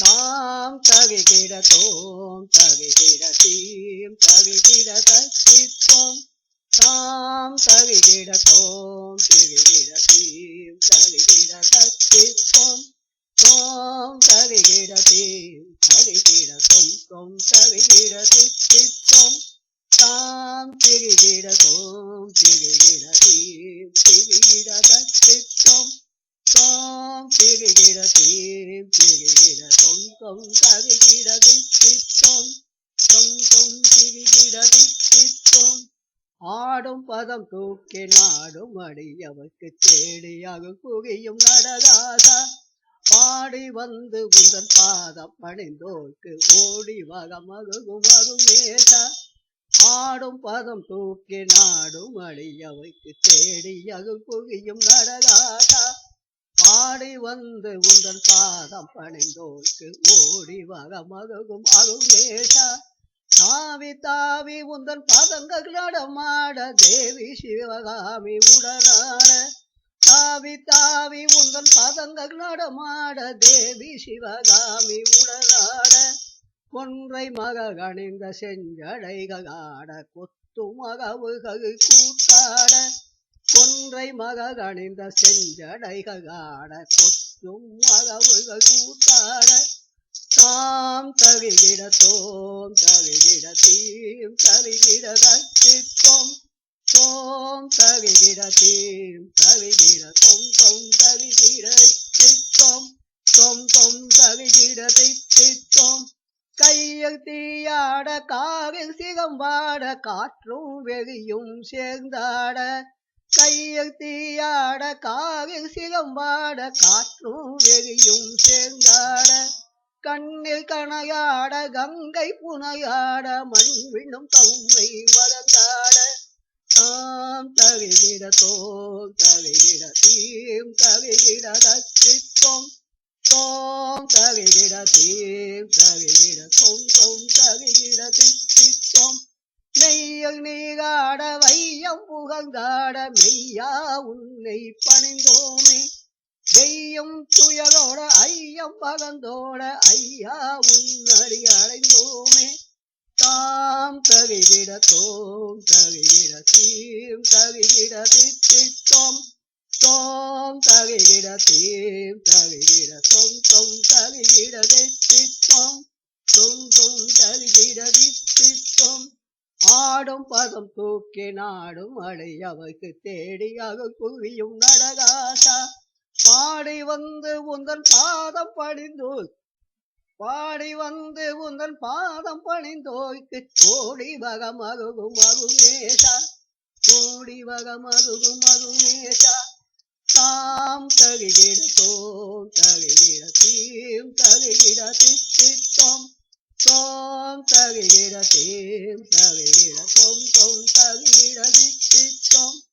தாம் தகிகிட தோம் தகிகிட தீம் தகிகிட தத்தித்வம் தாம் தகிகிட தோம் திகிகிட தீம் தகிகிட தத்தித்வம் தோம் தகிகிட தீம் தகிகிட தொம் தொம் தகிகிட தித்தித்வம் தாம் திகிகிட தோம் திகிகிட தீம் திகிகிட தத்தித்வம் தோம் திகிகிட தீம் திகிகிட தொம் ஆடும் பதம் தூக்கி நாடும் அடியவர்க்கு தேடியாக குகையும் நடராசா பாடி வந்து உந்தன் பாதம் பணிந்தோர்க்கு ஓடி வகமகும் மகும் நேசா. ஆடும் பதம் தூக்கி நாடும் அடியவைக்கு தேடியாக குகையும் நடராசா பாடி வந்து உந்தன் பாதம் பணிந்தோர்க்கு ஓடி வர மகும் நேசா தாவி தாவி உந்தன் பதங்கள் நடமாட தேவி சிவகாமி உடனாட. தாவி தாவி உந்தன் பதங்கள் நடமாட தேவி சிவகாமி உடனாட. கொன்றை மக கணிந்த செஞ்சடைகாட கொத்து மகவுகள் கூட்டாட கொன்றை மகணிந்த செஞ்சடைகாட கொத்தும் மகவுகள் கூட்டாட தாம் தவிகிட தோம் தவிகிட தீம் தவிகிட தத்தித்வம் தோம் தவிகிட தீம் தவிகிட தொம் தொம் தவிகிட தித்வம் தொம் தொம் தவிகிட தித்தித்வம் கையில் தீயாட காவில் சிகம்பாட காற்றும் வெறியும் சேர்ந்தாட கையில் தீயாட காவில் சிலம்பாட காற்றும் வெறியும் சேர்ந்தாட. கண்ணில் கணையாட கங்கை புனையாட மண் தம்மை மறந்தாட தாம் தவிகிட தோம் தவிகிட தீம் தவிகிட தத்தித்வம் தோம் தவிகிட தீம் தவிகிட தொம் தொம் தவிகிட தித்தித்வம் மெய்யில் நீகாட வையம் புகழ்ந்தாட மெய்யா உன்னை பணிந்தோமே. வெய்யும் துயரோட ஐயம் பகந்தோட ஐயா உன்னடி அடைந்தோமே. தாம் தவிகிட தோம் தவிகிட தீம் தவிகிட தித்தித்தோம் தோம் தவிகிட தீம் தவிகிட தொம் தொம் தவிகிட தித்தித்தோம் தொம் தொம் தவிகிட ஆடும் பதம் தூக்கி நாடும் அலை அடையவைக்கு தேடியாக குவியும் நடகாசா பாடி வந்து உந்தன் பாதம் பணிந்தோய் பாடி வந்து உந்தன் பாதம் பணிந்தோய்க்கு கோடி வகமருகும் மருமேஷா கோடி வகமருகும் மருமேஷா தாம் தகுகிட தோம் தகுகிட தீம் தகுகிட தகிகிட tom ta ge ge ra tim ta ge ge ra ta ge ge ra